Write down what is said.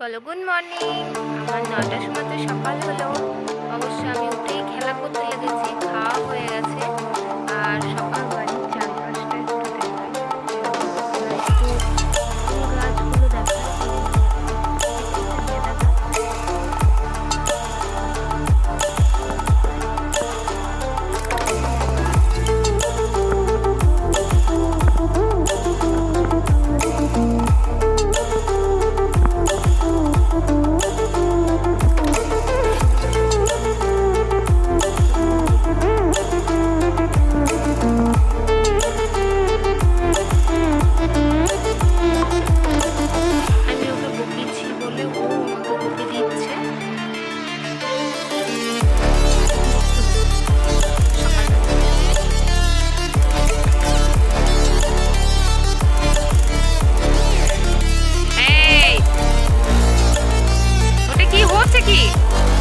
বলো good morning আমার নটার সময় তো সকাল হলো। Beat.